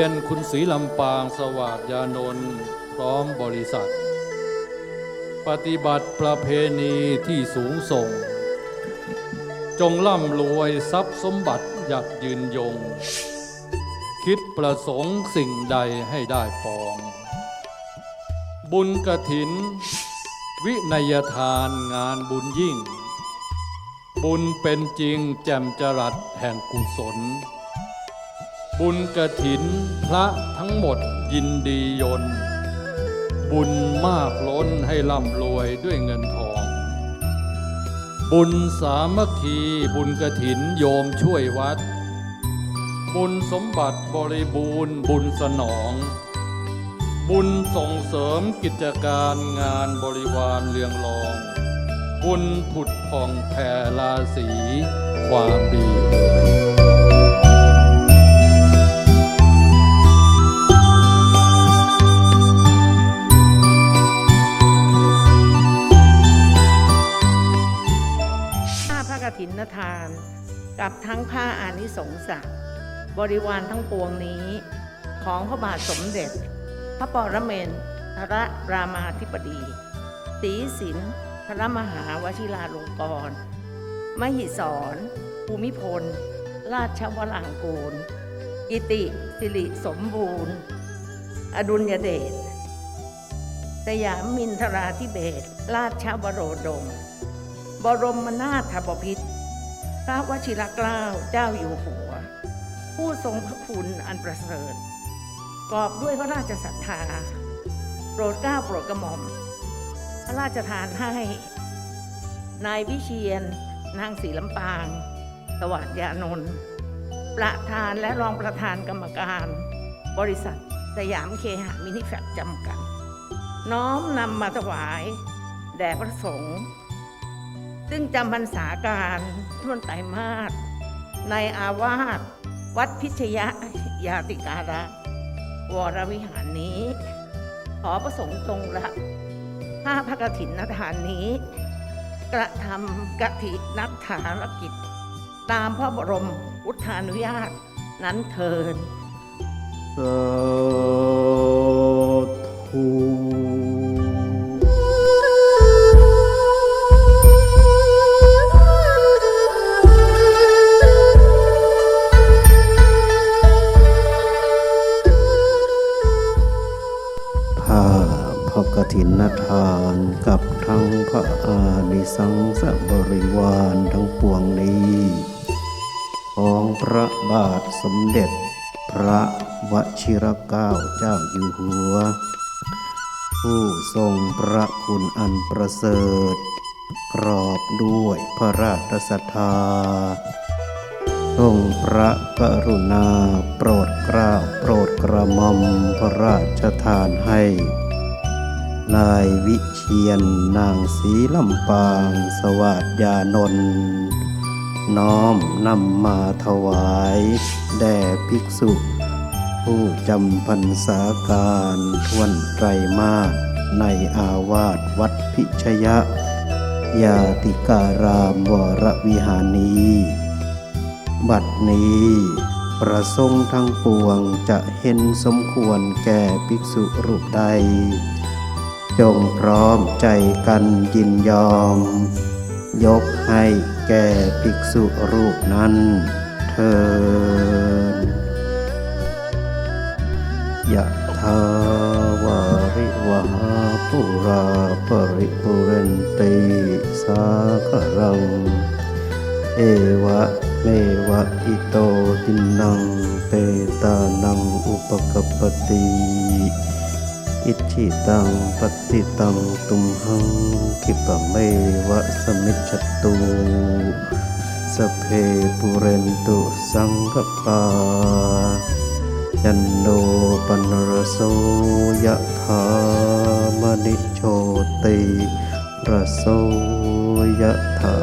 ยนคุณศรีลำปางสวัสดยานนท์พร้อมบริษัท ปฏิบัติประเพณีที่สูงส่ง จงร่ำรวยทรัพย์สมบัติอยากยืนยง คิดประสงค์สิ่งใดให้ได้ปอง บุญกระถิน วินัยทานงานบุญยิ่ง บุญเป็นจริงแจ่มจรัสแห่งกุศล บุญกระถินพระทั้งหมดยินดียน บุญมากล้นให้ร่ำรวยด้วยเงินทอง บุญสามัคคีบุญกระถินโยมช่วยวัด บุญสมบัติบริบูรณ์บุญสนอง บุญส่งเสริมกิจการงานบริวารเรืองรอง บุญผุดผ่องแผ่ราศีความดี ผ้าพระกฐินทาน กับทั้งผ้าอานิสงส์ศักดิ์บริวารทั้งปวงนี้ ของพระบาทสมเด็จ พระปรเมนทรรามาธิบดีศรีสินทระมหาวชิราลงกรณ์มหิศรภูมิพล ราชวรางกูลกิติสิริสมบูรณ์ อดุลยเดชสยามมินทราธิเบศรราชวโรดม บรมนาถบพิตรพระวชิรเกล้าเจ้าอยู่หัว ผู้ทรงพระคุณอันประเสริฐกอบด้วยพระราชศรัทธา โปรดเกล้าโปรดกระหม่อม พระราชทานให้ นายวิเชียน นางศรีลำปาง สวัสดยานนท์ประธานและรองประธานกรรมการ บริษัทสยามเคหะมินิแฟคจำกัด น้อมนำมาถวาย แด่พระสงฆ์ ซึ่งจำพรรษาการท่วนไตรมาสในอาวาสวัดพิชยยาติการะ วรวิหารนี้ ขอประสงค์ทรงรับผ้าพระกฐินนทานนี้ กระทำกฐินัทธารกิจ ตามพระบรมอุทานุญาตนั้นเทินส ผ้าพระกฐินทานกับทั้งพระอานิสังสบริวารทั้งปวงนี้ ของพระบาทสมเด็จ พระวชิรเกล้าเจ้าอยู่หัว ผู้ทรงพระคุณอันประเสริฐกรอบด้วยพระราชศรัทธา ทรงพระกรุณาโปรดเกล้าโปรดกระหม่อมพระราชทานให้ นายวิเชียนนางศรีลำปาง สวัสดยานนท์น้อมนำมาถวาย แด่ภิกษุ ผู้จำพรรษาการทวนไตรมาสในอาวาสวัดพิชยะ ยาติการามวรวิหานี บัดนี้ประสงค์ทั้งปวงจะเห็นสมควรแก่ภิกษุรูปใด จงพร้อมใจกันยินยอม ยกให้แก่ภิกษุรูปนั้นเทินยะทาวาริวหาปุราปริปุเรนติสาครัง เอวะ เมวะอิโตทินังเปตานังอุปกปติอิชิตังปฏิตังตุมหังคิปะเมวะสมิจตุสเพปุเรนตุสังกปายันโนปนรโสยะธามณิโชติระโสยะธา